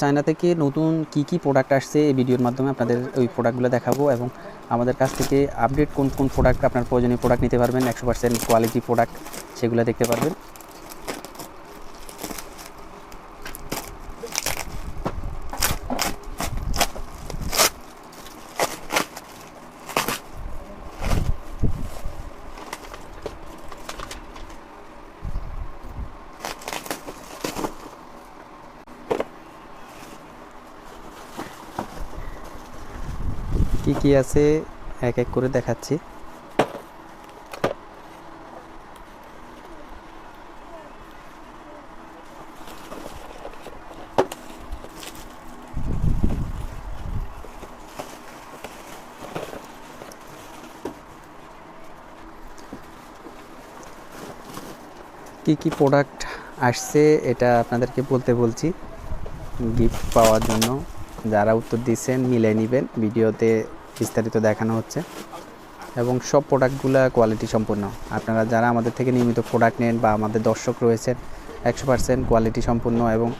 China থেকে নতুন কি কি প্রোডাক্ট আসছে এই ভিডিওর মাধ্যমে আপনাদের ওই প্রোডাক্টগুলো দেখাবো এবং আমাদের কাছ থেকে আপডেট কোন কোন প্রোডাক্ট আপনার প্রয়োজনীয় প্রোডাক্ট নিতে পারবেন, একশো পার্সেন্ট কোয়ালিটি প্রোডাক্ট সেগুলো দেখতে পারবেন। কি কি আছে? এক এক করে দেখাচ্ছি। কি কি প্রোডাক্ট আসছে এটা আপনাদেরকে বলতে বলছি। গিফট পাওয়ার জন্য যারা উত্তর দিচ্ছেন মিলে নেবেন। ভিডিওতে বিস্তারিত দেখানো হচ্ছে। এবং সব প্রোডাক্টগুলো কোয়ালিটি সম্পূর্ণ। আপনারা যারা আমাদের থেকে নিয়মিত প্রোডাক্ট নেন বা আমাদের দর্শক রয়েছেন, একশো পার্সেন্ট কোয়ালিটি সম্পূর্ণ এবং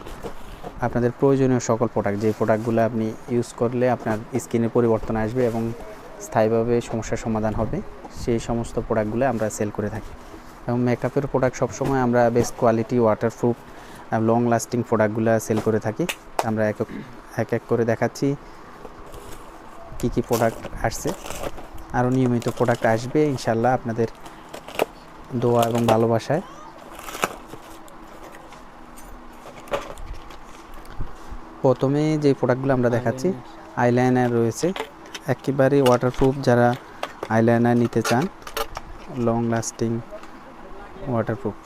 আপনাদের প্রয়োজনীয় সকল প্রোডাক্ট যে প্রোডাক্টগুলো আপনি ইউজ করলে আপনার স্কিনের পরিবর্তন আসবে এবং স্থায়ীভাবে সমস্যার সমাধান হবে, সেই সমস্ত প্রোডাক্টগুলো আমরা সেল করে থাকি। এবং মেকআপের প্রোডাক্ট সবসময় আমরা best quality waterproof long lasting প্রোডাক্টগুলো সেল করে থাকি। আমরা এক এক- এক এক করে দেখাচ্ছি। কি কি প্রোডাক্ট আসছে, আরও নিয়মিত প্রোডাক্ট আসবে, ইনশাল্লাহ আপনাদের দোয়া এবং ভালোবাসায়। প্রথমে যে প্রোডাক্টগুলো আমরা দেখাচ্ছি আইলাইনার রয়েছে। একেবারে ওয়াটারপ্রুফ যারা আইলাইনার নিতে চান লং লাস্টিং ওয়াটারপ্রুফ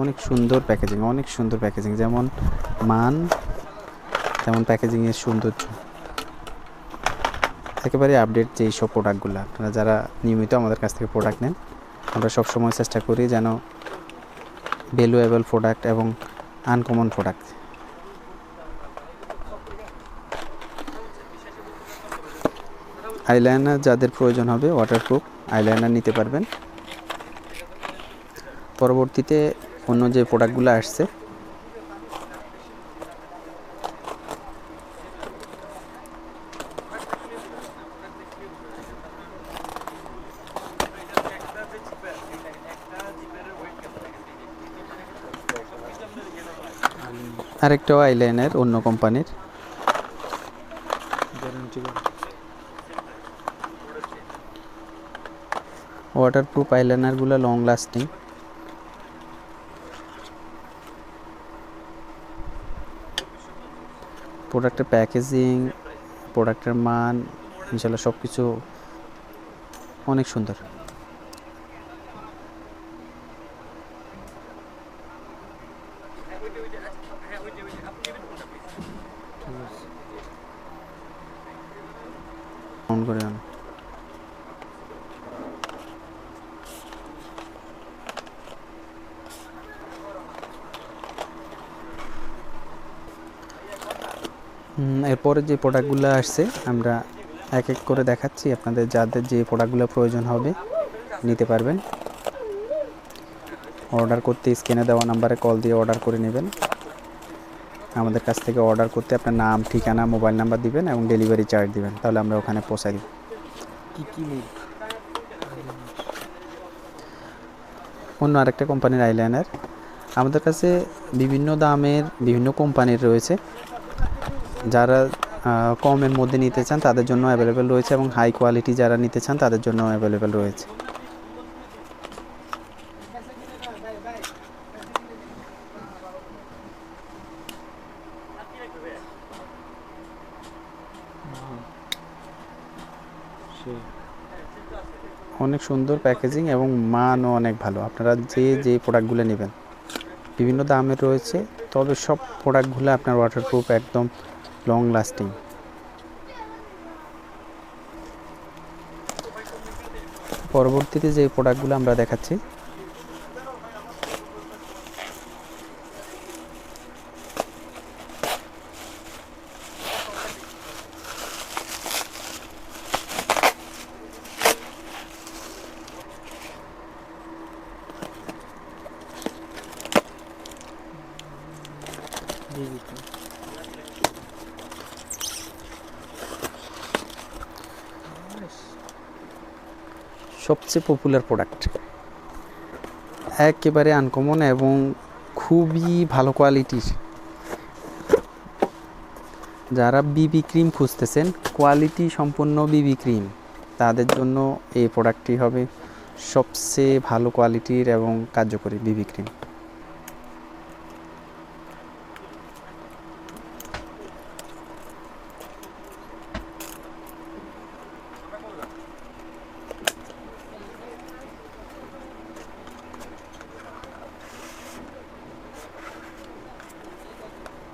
অনেক সুন্দর প্যাকেজিং অনেক সুন্দর প্যাকেজিং যেমন মান, তেমন প্যাকেজিংয়ের সৌন্দর্য। একেবারে আপডেট যেই সব প্রোডাক্টগুলো আপনারা যারা নিয়মিত আমাদের কাছ থেকে প্রোডাক্ট নেন, আমরা সব সময় চেষ্টা করি যেন ভ্যালুয়েবল প্রোডাক্ট এবং আনকমন প্রোডাক্ট আইলাইনার যাদের প্রয়োজন হবে ওয়াটারপ্রুফ আইলাইনার নিতে পারবেন। পরবর্তীতে অন্য যে প্রোডাক্টগুলো আসছে আরেকটাও আইলাইনার, অন্য কোম্পানির। ওয়াটারপ্রুফ আইলাইনারগুলো লং লাস্টিং প্রোডাক্টের প্যাকেজিং প্রোডাক্টের মান, ইনশাল্লাহ সব কিছু অনেক সুন্দর। এরপরে যে প্রোডাক্টগুলো আসছে, আমরা এক এক করে দেখাচ্ছি। আপনাদের যাদের যে প্রোডাক্টগুলো প্রয়োজন হবে, নিতে পারবেন। অর্ডার করতে স্ক্রিনে দেওয়া নাম্বারে কল দিয়ে অর্ডার করে নেবেন। আমাদের কাছ থেকে অর্ডার করতে আপনার নাম ঠিকানা মোবাইল নাম্বার দিবেন এবং ডেলিভারি চার্জ দিবেন। তাহলে আমরা ওখানে পৌঁছাই দিব। কি কি নেই অন্য আরেকটা কোম্পানির আইলাইনার। আমাদের কাছে বিভিন্ন দামের বিভিন্ন কোম্পানির রয়েছে। যারা কমের মধ্যে নিতে চান তাদের জন্য অ্যাভেলেবেল রয়েছে এবং হাই কোয়ালিটি যারা নিতে চান তাদের জন্য অ্যাভেলেবেল রয়েছে সেই অনেক সুন্দর প্যাকেজিং এবং মানও অনেক ভালো। আপনারা যে যে প্রোডাক্টগুলো নেবেন, বিভিন্ন দামের রয়েছে, তবে সব প্রোডাক্টগুলো আপনার ওয়াটারপ্রুফ একদম লং লাস্টিং পরবর্তীতে যে প্রোডাক্টগুলো আমরা দেখাচ্ছি সবচেয়ে পপুলার প্রোডাক্ট একেবারে আনকমন এবং খুবই ভালো কোয়ালিটির যারা বিবি ক্রিম খুঁজতেছেন কোয়ালিটি সম্পন্ন বিবি ক্রিম তাদের জন্য এই প্রোডাক্টটি হবে সবচেয়ে ভালো কোয়ালিটির এবং কার্যকরী বিবি ক্রিম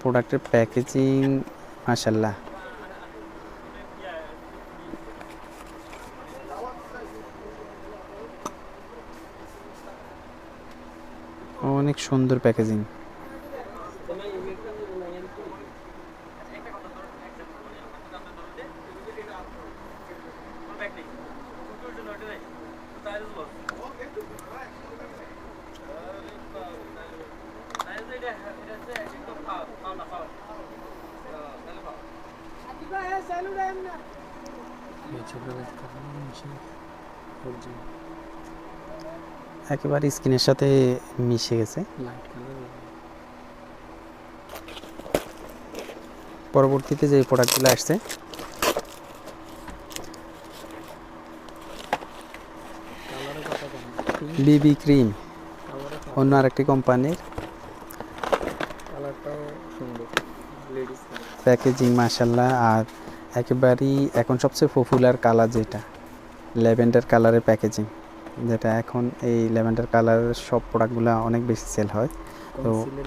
প্রোডাক্টের প্যাকেজিং মাশাল্লাহ অনেক সুন্দর প্যাকেজিং একেবারে স্ক্রিনের সাথে মিশে গেছে। পরবর্তীতে যে প্রোডাক্টগুলো আসছে বিবি ক্রিম অন্য আরেকটি কোম্পানির কালারটাও সুন্দর। প্যাকেজিং মাসাল্লাহ আর একেবারেই এখন সবচেয়ে পপুলার কালার যেটা ল্যাভেন্ডার কালারের প্যাকেজিং যেটা এখন এই ল্যাভেন্ডার কালারের সব প্রোডাক্টগুলো অনেক বেশি সেল হয়। তো কনসিলার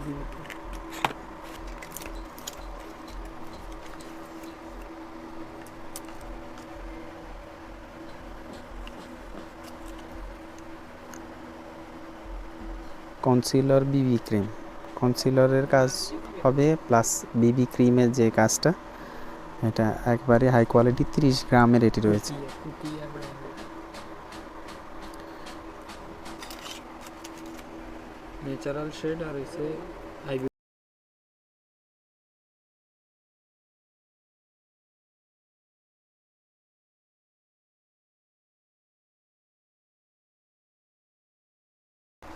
কনসিলার বিবি ক্রিম কনসিলারের কাজ হবে প্লাস বিবি ক্রিমের যে কাজটা এটা একবারে হাই কোয়ালিটি তিরিশ গ্রামের এটি রয়েছে। ন্যাচারাল শেড আর আইবি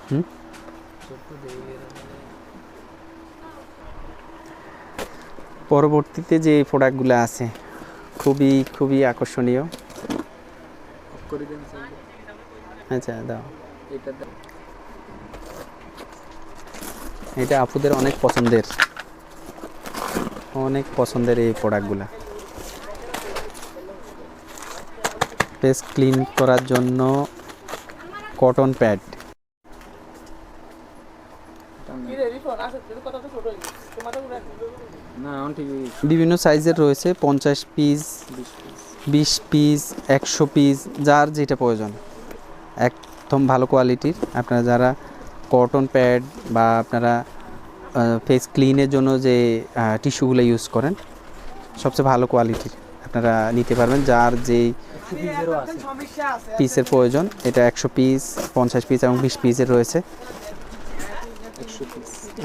হুম? পরবর্তীতে যে প্রোডাক্টগুলো আছে, খুবই খুবই আকর্ষণীয়। আচ্ছা দাও। এটা আপুদের অনেক পছন্দের। অনেক পছন্দের এই প্রোডাক্টগুলো। ফেস ক্লিন করার জন্য কটন প্যাড বিভিন্ন সাইজের রয়েছে পঞ্চাশ পিস বিশ পিস একশো পিস যার যেটা প্রয়োজন। একদম ভালো কোয়ালিটির আপনারা যারা কটন প্যাড বা আপনারা ফেস ক্লিনের জন্য যে টিস্যুগুলো ইউজ করেন সবচেয়ে ভালো কোয়ালিটির আপনারা নিতে পারবেন যার যেই আছে পিসের প্রয়োজন এটা একশো পিস পঞ্চাশ পিস এবং বিশ পিসের রয়েছে।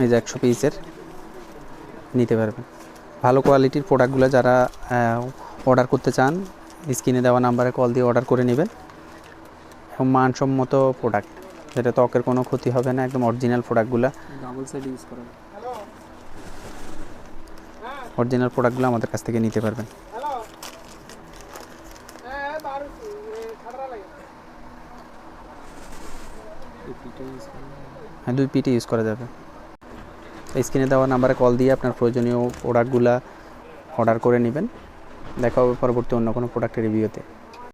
এই যে একশো পিসের নিতে পারবেন। ভালো কোয়ালিটির প্রোডাক্টগুলো যারা অর্ডার করতে চান স্ক্রিনে দেওয়া নাম্বারে কল দিয়ে অর্ডার করে নেবেন। এবং মানসম্মত প্রোডাক্ট যেটা ত্বকের কোনো ক্ষতি হবে না একদম অরিজিনাল প্রোডাক্টগুলো ডাবল সাইড ইউজ করা। অরিজিনাল প্রোডাক্টগুলো আমাদের কাছ থেকে নিতে পারবেন। হ্যাঁ দুই পিটি ইউজ করা যাবে। স্ক্রিনে দেওয়া নাম্বারে কল দিয়ে আপনার প্রয়োজনীয় প্রোডাক্টগুলো অর্ডার করে নেবেন। দেখা হবে পরবর্তী অন্য কোনো প্রোডাক্টের রিভিউতে